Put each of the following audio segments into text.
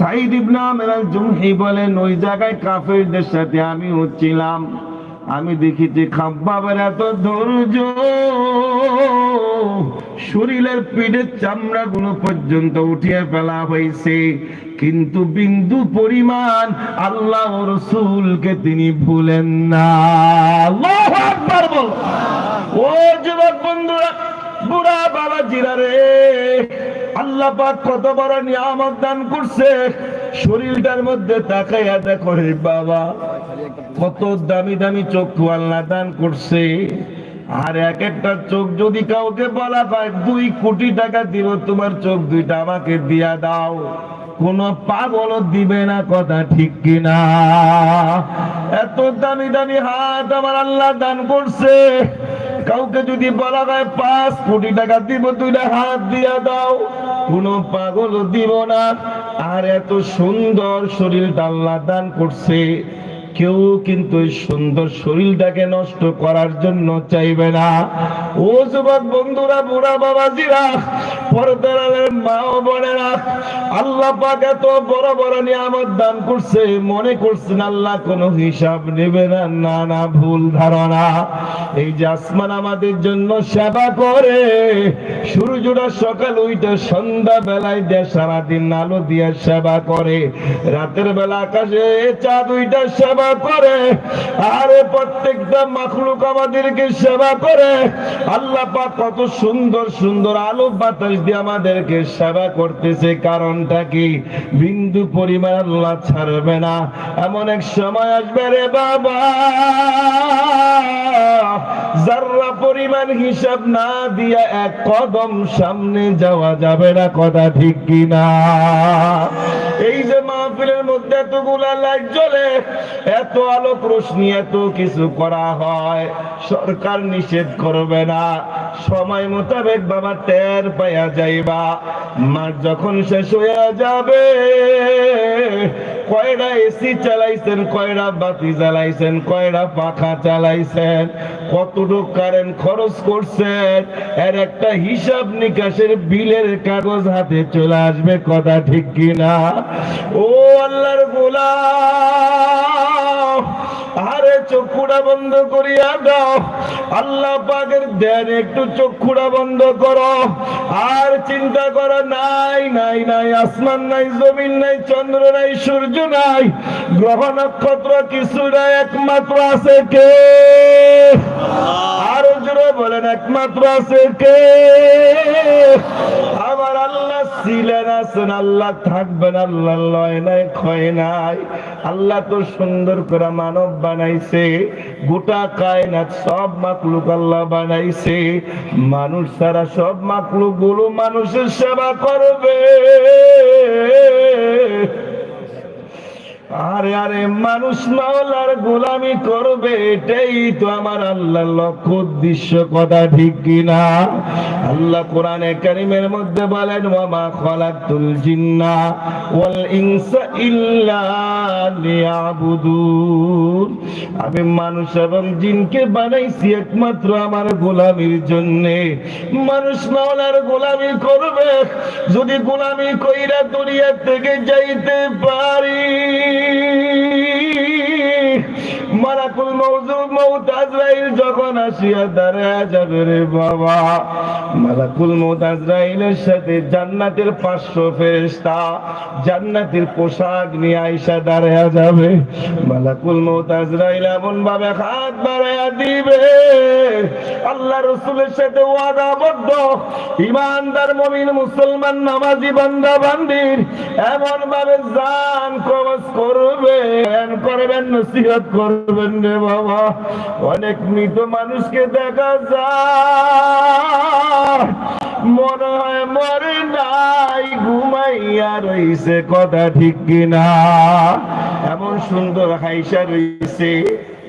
সাইদ ইবনা আমেরাল জুমহি বলেন, ওই জায়গায় কাফেরদের সাথে আমি হচ্ছিলাম। আমি দেখেছি খাব্বাবের এত ধৈর্য, শরীরের পিঠের চামড়া গুলো পর্যন্ত উঠিয়ে ফেলা হয়েছে। কিন্তু বিন্দু পরিমাণ আল্লাহ রসুলকে তিনি ভুলেন না। ও যুবক বন্ধুরা, বুড়া বাবা জিরা রে। আল্লাহ পাক কত বড় নিয়ামত দান করছে। শরীরটার মধ্যে তাকাইয়া দেখো রে বাবা, কত দামি দামি চক্ষু আল্লাহ দান করছে। আর এক একটা চোখ যদি কাউকে বলা পায় দুই কোটি টাকা দিব, তোমার চোখ দুইটা আমাকে দিয়া দাও। কোন পাগল দিবে না, কথা ঠিক কিনা। এত দামি দামি হাত আমার আল্লাহ দান করছে। কাউকে যদি বলা হয় পাঁচ কোটি টাকা দিব, দুইটা হাত দিয়া দাও, কোন পাগল দিব না। আর এত সুন্দর শরীর ডাল্লা দান করছে। কেউ কিন্তু সুন্দর শরীরটাকে নষ্ট করার জন্য চাইবে না। বন্ধুরা, বুড়া আমাদের জন্য সেবা করে সকাল ওইটা সন্ধ্যা বেলায় দিয়ে, সারাদিন আলো দিয়ে সেবা করে। রাতের বেলা আকাশে চাঁদ ওইটা সেবা করে, আরে প্রত্যেকটা মাখলুক আমাদেরকে সেবা করে। কত সুন্দর সুন্দর আলো বাতাস দিয়ে আমাদেরকে সেবা করতেছে। কারণটা কি? বিন্দু পরিমাণ আল্লাহ ছাড়বে না। এমন এক সময় আসবে রে বাবা, যার্রা পরিমাণ হিসাব না দিয়া এক কদম সামনে যাওয়া যাবে না, কথা ঠিক কিনা? মাহফিলের মধ্যে এতগুলা লাইট জ্বলে, এত আলোক রোশনি, এত কিছু করা হয়। সরকার নিষেধ করবে না। সময় মোতাবেক বাবা টের পাইয়া যাইবা। মার যখন শেষ হয়ে যাবে কয়টা এসি চালাইছেন কয়রা বাতি জ্বালাইছেন কয়টা পাখা চালাইছেন, কতটুক কারেন্ট খরচ করছেন, এর একটা হিসাব নিকাশের বিলের কাগজ হাতে চলে আসবে, কথা ঠিক কিনা? ও আল্লাহর গোলাম। আরে চক্ষুটা বন্ধ করিয়া দাও। আল্লাহ পাকের দেন একটু চক্ষুটা বন্ধ করো। আর চিন্তা করো, নাই নাই নাই, আসমান নাই, জমিন নাই, চন্দ্র নাই, সূর্য নাই। গ্রহ নক্ষত্র কিছু নাই একমাত্র আছে কে? আরও জোরে বলেন, একমাত্র আছে কে? আমার আল্লাহ ছিলেন আছেন আল্লাহ থাকবেন, আল্লাহ লয় নাই, ক্ষয় নাই। আল্লাহ তো সুন্দর করে মানব বানাইছে। গোটা কায়নাত সব মাকলুক আল্লাহ বানাইছে। মানুষ ছাড়া সব মাকলুকগুলো মানুষের সেবা করবে আরে আরে মানুষ মাওলার গোলামি করবে, এটাই তো আমার আল্লাহর লক্ষ্য উদ্দেশ্য। কথা ঠিক কিনা? আল্লাহ কোরআনে কারিমের মধ্যে বলেন, ওয়ামা খলাকতুল জিন্না ওয়াল ইনসা ইল্লা লিয়াবুদুন। আমি মানুষ এবং জিনকে বানাইছি একমাত্র আমার গোলামির জন্য। মানুষ মাওলার গোলামি করবে, যদি গোলামি কইরা দুনিয়া থেকে যাইতে পারি। জান্নাতের পাঁচশো ফেরেশতা, জান্নাতের পোশাক নিয়ে আইসা দাঁড়ায় যাবে। মালাকুল মৌত আজরাইল এমন ভাবে হাত বাড়াইয়া দিবে, আল্লাহ রসুলের সাথে ওয়াদাবদ্ধ ইমানদার মমিন, মুসলমান, নামাজি, বান্দা, বান্দির এমন ভাবে জান কবজ করবেন করবেন, নসিহত করবেন রে বাবা। অনেক মৃত মানুষকে দেখা যায়। মনে মরে নাই, ঘুমাইয়া রইছে, কথা ঠিক কিনা। এমন সুন্দর হাইসা রইছে।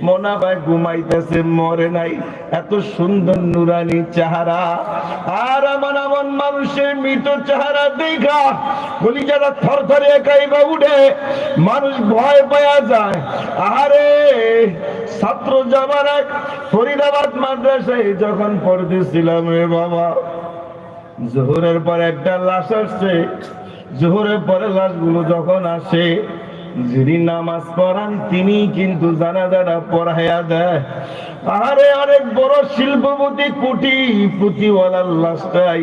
মনে হয় ঘুমাইতেছে, মরে নাই। এত সুন্দর নুরানি চেহারা। আর এমন এমন মানুষের মৃত চেহারা দেখা বলি যারা থর থরে একাইবা উঠে, মানুষ ভয় পাওয়া যায়। আরে ছাত্র জামানায় ফরিদাবাদ মাদ্রাসায় যখন পড়তেছিলাম রে বাবা, জোহরের পর একটা লাশ আসছে। জোহরে পরে লাশগুলো যখন আসে যিনি নামাজ পড়ান তিনি কিন্তু জানা জানাজাটা পড়াইয়া দেয়। আরে অনেক বড় শিল্পপতি কুটি পুঁতিওয়ালার লাশটা